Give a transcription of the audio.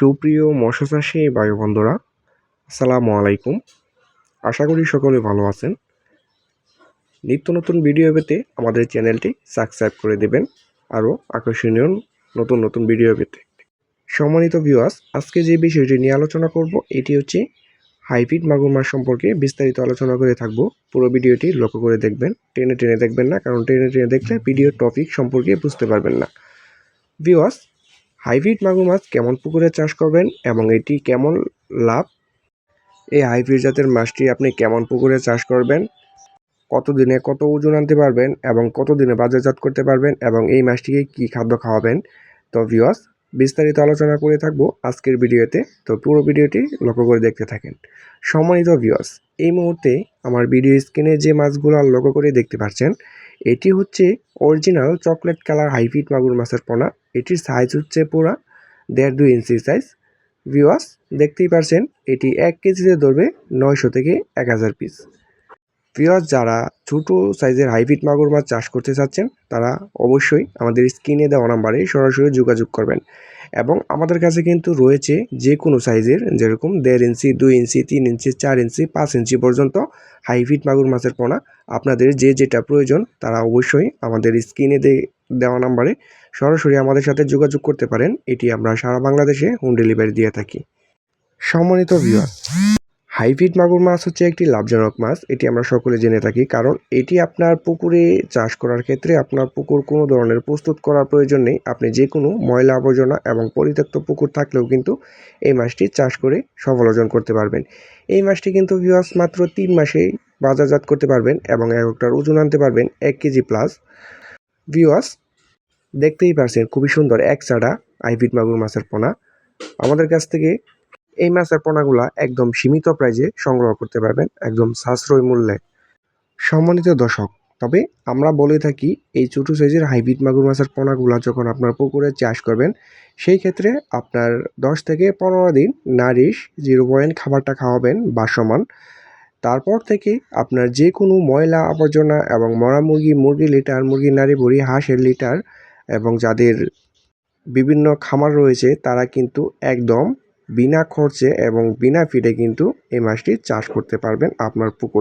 সুপ্রিয় মৎস্য চাষী ভাই বন্ধুরা আসসালামু আলাইকুম। আশা করি সকলে ভালো আছেন। নিত্য নতুন ভিডিও পেতে আমাদের চ্যানেলটি সাবস্ক্রাইব করে দেবেন আরও আকর্ষণীয় নতুন নতুন ভিডিও পেতে। সম্মানিত ভিউয়ার্স আজকে যে বিষয়টি নিয়ে আলোচনা করব, এটি হচ্ছে হাইব্রিড মাগুর মাছ সম্পর্কে বিস্তারিত আলোচনা করে থাকব। পুরো ভিডিওটি লক্ষ্য করে দেখবেন, টেনে টেনে দেখবেন না, কারণ টেনে টেনে দেখলে ভিডিওর টপিক সম্পর্কে বুঝতে পারবেন না। ভিউয়ার্স হাইব্রিড মাগুর মাছ কেমন পুকুরে চাষ করবেন এবং এটি কেমন লাভ? এই হাইব্রিড জাতের মাছটি আপনি কেমন পুকুরে চাষ করবেন? কত দিনে কত ওজন আনতে পারবেন এবং কত দিনে বাজারজাত করতে পারবেন এবং এই মাছটিকে কী খাদ্য খাওয়াবেন? তো ভিওয়াস বিস্তারিত আলোচনা করে থাকব আজকের ভিডিওতে। তো পুরো ভিডিওটি লক্ষ্য করে দেখতে থাকেন। সম্মানিত ভিওয়াস এই মুহূর্তে আমার ভিডিও স্ক্রিনে যে মাছগুলো লক্ষ্য করে দেখতে পাচ্ছেন এটি হচ্ছে অরিজিনাল চকলেট কালার হাইফিট মাগুর মাছের পোনা। এটির সাইজ হচ্ছে পুরা দেড় দুই ইঞ্চি সাইজ ভিওয়াস দেখতেই পারছেন, এটি এক কেজিতে ধরবে নয়শো থেকে এক হাজার পিস ভিওয়াস যারা ছোটো সাইজের হাইব্রিড মাগুর মাছ চাষ করতে চাচ্ছেন, তারা অবশ্যই আমাদের স্ক্রিনে দেওয়া নাম্বারে সরাসরি যোগাযোগ করবেন। এবং আমাদের কাছে কিন্তু রয়েছে যে কোনো সাইজের, যেরকম দেড় ইঞ্চি, দুই ইঞ্চি, তিন ইঞ্চি, চার ইঞ্চি, পাঁচ ইঞ্চি পর্যন্ত হাইব্রিড মাগুর মাছের পোনা। আপনাদের যে যেটা প্রয়োজন, তারা অবশ্যই আমাদের স্ক্রিনে দেওয়া নাম্বারে সরাসরি আমাদের সাথে যোগাযোগ করতে পারেন। এটি আমরা সারা বাংলাদেশে হোম ডেলিভারি দিয়ে থাকি। সম্মানিত ভিউয়ার হাইব্রিড মাগুর মাছ হচ্ছে একটি লাভজনক মাছ, এটি আমরা সকলে জেনে থাকি। কারণ এটি আপনার পুকুরে চাষ করার ক্ষেত্রে আপনার পুকুর কোনো ধরনের প্রস্তুত করার প্রয়োজন নেই। আপনি যে কোনো ময়লা আবর্জনা এবং পরিত্যক্ত পুকুর থাকলেও কিন্তু এই মাছটি চাষ করে সফল অর্জন করতে পারবেন। এই মাছটি কিন্তু ভিওয়াস মাত্র তিন মাসেই বাজারজাত করতে পারবেন এবং এক একটার ওজন আনতে পারবেন এক কেজি প্লাস ভিওয়াস দেখতেই পারছেন খুবই সুন্দর এক চাড়া হাইব্রিড মাগুর মাছের পোনা। আমাদের কাছ থেকে এই মাছের পোনাগুলা একদম সীমিত প্রাইজে সংগ্রহ করতে পারবেন একদম সাশ্রয় মূল্যে। সম্মানিত দর্শক, তবে আমরা বলে থাকি এই ছোটো সাইজের হাইব্রিড মাগুর মাছের পোনাগুলা যখন আপনার পুকুরে চাষ করবেন, সেই ক্ষেত্রে আপনার দশ থেকে পনেরো দিন নারিশ, জিরো পয়েন্ট খাবারটা খাওয়াবেন বা সমান। তারপর থেকে আপনার যে কোনো ময়লা আবর্জনা এবং মরা মুরগি মুরগি লিটার, মুরগি নারী ভরি হাঁসের লিটার এবং যাদের বিভিন্ন খামার রয়েছে, তারা কিন্তু একদম বিনা খরচে এবং বিনা ফিডে কিন্তু এই মাছটি চাষ করতে পারবেন আপনার পুকুরে।